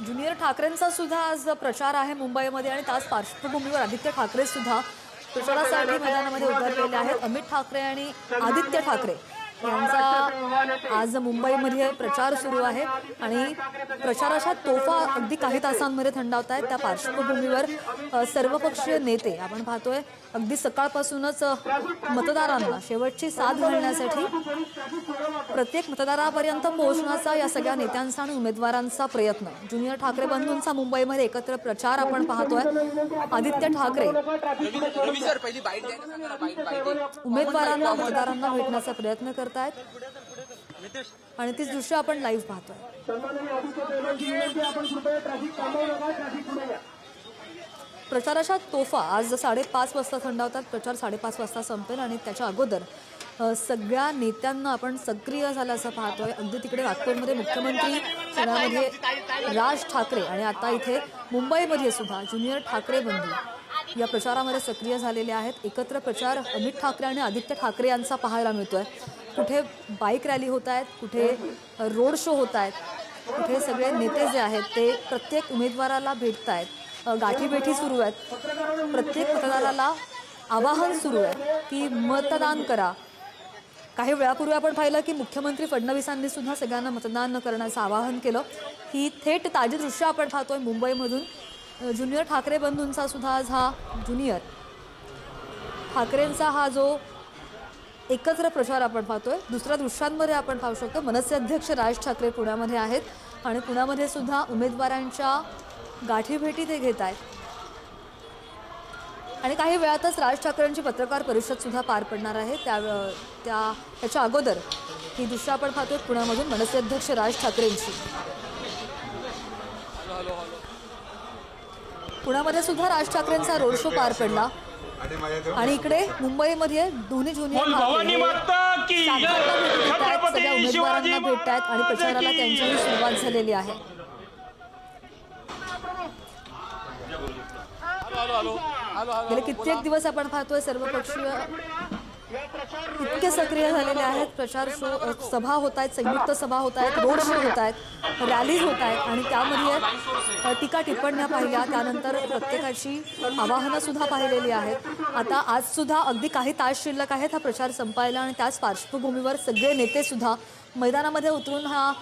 Junior ठाकरेंचा सुद्धा आज प्रचार आहे मुंबईमध्ये आणि त्याच पार्श्वभूमीवर आदित्य ठाकरे सुद्धा प्रचारासाठी मैदानामध्ये उभारलेले आहेत. अमित ठाकरे आणि आदित्य ठाकरे. यांचा आज मुंबईमध्ये प्रचार सुरू आहे आणि प्रचाराच्या तोफा अगदी काही तासांमध्ये थंडावत आहेत त्या पार्श्वभूमीवर सर्वपक्षीय नेते आपण पाहतोय अगदी सकाळपासूनच मतदारांना शेवटची साथ घालण्यासाठी प्रत्येक मतदारापर्यंत पोहोचण्याचा या सगळ्या नेत्यांचा आणि उमेदवारांचा प्रयत्न. ज्युनियर ठाकरे बंधूंचा मुंबईमध्ये एकत्र प्रचार आपण पाहतोय. आदित्य ठाकरे उमेदवारांना मतदारांना भेटण्याचा प्रयत्न करतायत आणि तीच दृश्य आपण लाईव्ह पाहतोय. प्रचाराच्या तोफा आज साडेपाच वाजता थंडावतात. प्रचार साडेपाच वाजता संपेल आणि त्याच्या अगोदर सगळ्या नेत्यांना आपण सक्रिय झाल्याचं पाहतोय. अगदी तिकडे नागपूरमध्ये मुख्यमंत्री पुण्यामध्ये राज ठाकरे आणि आता इथे मुंबईमध्ये सुद्धा ज्युनियर ठाकरे बंधू या प्रचारामध्ये सक्रिय झालेले आहेत. एकत्र प्रचार अमित ठाकरे आणि आदित्य ठाकरे यांचा पाहायला मिळतोय. कुठे बाईक रॅली होत आहेत कुठे रोड शो होत आहेत कुठे सगळे नेते जे आहेत ते प्रत्येक उमेदवाराला भेटत आहेत. गाठीबेठी सुरू आहेत. प्रत्येक मतदाराला आवाहन सुरू आहे की मतदान करा. काही वेळापूर्वी आपण पाहिलं की मुख्यमंत्री फडणवीसांनी सुद्धा सगळ्यांना मतदान करण्याचं आवाहन केलं. ही थेट ताजी दृश्य आपण पाहतोय मुंबईमधून. ज्युनियर ठाकरे बंधूंचा सुद्धा आज हा ज्युनियर. ठाकरेंचा हा जो एकत्र प्रचार आपण पाहतोय. दुसऱ्या दृश्यांमध्ये आपण पाहू शकतो मनसे अध्यक्ष राज ठाकरे पुण्यामध्ये आहेत आणि पुण्यामध्ये सुद्धा उमेदवारांच्या गाठीभेटी ते घेत आहेत. आणि काही वेळातच राज ठाकरेंची पत्रकार परिषद सुद्धा पार पडणार आहे. त्या त्या त्याच्या अगोदर ही दृश्य आपण पाहतोय पुण्यामधून मनसे अध्यक्ष राज ठाकरेंची. पुण्यामध्ये सुद्धा राज ठाकरेंचा रोड शो पार पडला. आणि इकडे मुंबईमध्ये दोन्ही छत्रपती सगळ्या उमेदवारांना शिवाजी भेटत आहेत आणि प्रचाराला. त्यांच्याही सुरुवात झालेली आहे. गेले कित्येक दिवस आपण पाहतोय सर्वपक्षीय इतके सक्रिय झालेले आहेत. प्रचार शो सभा होत आहेत संयुक्त सभा होत आहेत रोड शो होत आहेत रॅलीज होत आहेत आणि त्यामध्ये टीका टिप्पण्या पाहिल्या. त्यानंतर प्रत्येकाची आवाहनं सुद्धा पाहिलेली आहेत. आता आज सुद्धा अगदी काही तास शिल्लक आहेत हा प्रचार संपायला आणि त्याच पार्श्वभूमीवर सगळे नेते सुद्धा मैदानामध्ये उतरून हा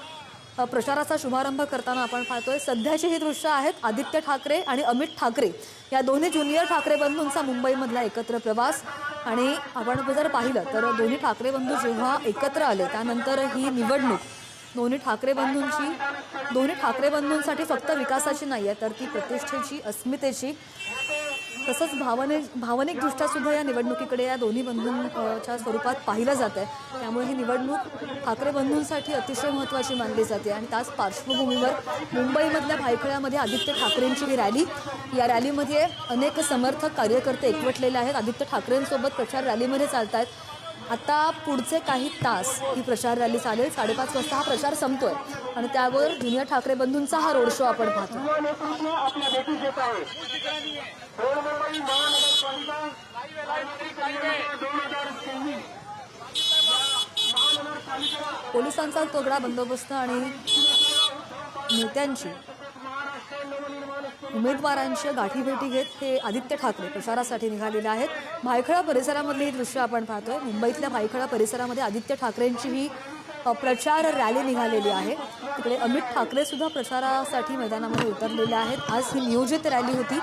प्रचाराचा शुभारंभ करताना आपण पाहतोय. सध्याची ही दृश्य आहेत आदित्य ठाकरे आणि अमित ठाकरे. या दोन्ही ज्युनियर ठाकरे बंधूंचा मुंबईमधला एकत्र प्रवास. आणि आपण जर पाहिलं तर दोन्ही ठाकरे बंधू जेव्हा एकत्र आले त्यानंतर ही निवडणूक दोन्ही ठाकरे बंधूंची दोन्ही ठाकरे बंधूंसाठी फक्त विकासाची नाही आहे तर ती प्रतिष्ठेची अस्मितेची. तसंच भावने भावनिकदृष्ट्या सुद्धा या निवडणुकीकडे या दोन्ही बंधूंच्या स्वरूपात पाहिलं जात आहे. त्यामुळे ही निवडणूक ठाकरे बंधूंसाठी अतिशय महत्त्वाची मानली जाते आणि त्याच पार्श्वभूमीवर मुंबईमधल्या भायखळ्यामध्ये आदित्य ठाकरेंची ही रॅली. या रॅलीमध्ये अनेक समर्थक कार्यकर्ते एकवटलेले आहेत. आदित्य ठाकरेंसोबत प्रचार रॅलीमध्ये चालत आहेत आता पुढचे काही तास ही प्रचार रॅली चालेल. साडेपाच वाजता हा प्रचार संपतोय. आणि त्यावर ज्युनियर ठाकरे बंधूंचा हा रोड शो आपण पाहतो. पोलिसांचा तोगडा बंदोबस्त आणि नेत्यांची उमेदवारांच्या गाठीभेटी घेत हे आदित्य ठाकरे प्रचारासाठी निघालेले आहेत. भायखळा परिसरामधली ही दृश्य आपण पाहतोय. मुंबईतल्या भायखळा परिसरामध्ये आदित्य ठाकरेंची ही प्रचार रॅली निघालेली आहे. तिकडे अमित ठाकरे सुद्धा प्रचारासाठी मैदानामध्ये उतरलेले आहेत. आज ही नियोजित रॅली होती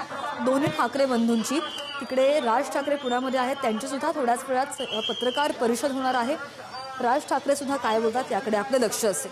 दोन्ही ठाकरे बंधूंची. तिकडे राज ठाकरे पुण्यामध्ये आहेत. त्यांच्यासुद्धा थोड्याच वेळात पत्रकार परिषद होणार आहे. राज ठाकरे सुद्धा काय बोलतात याकडे आपलं लक्ष असेल.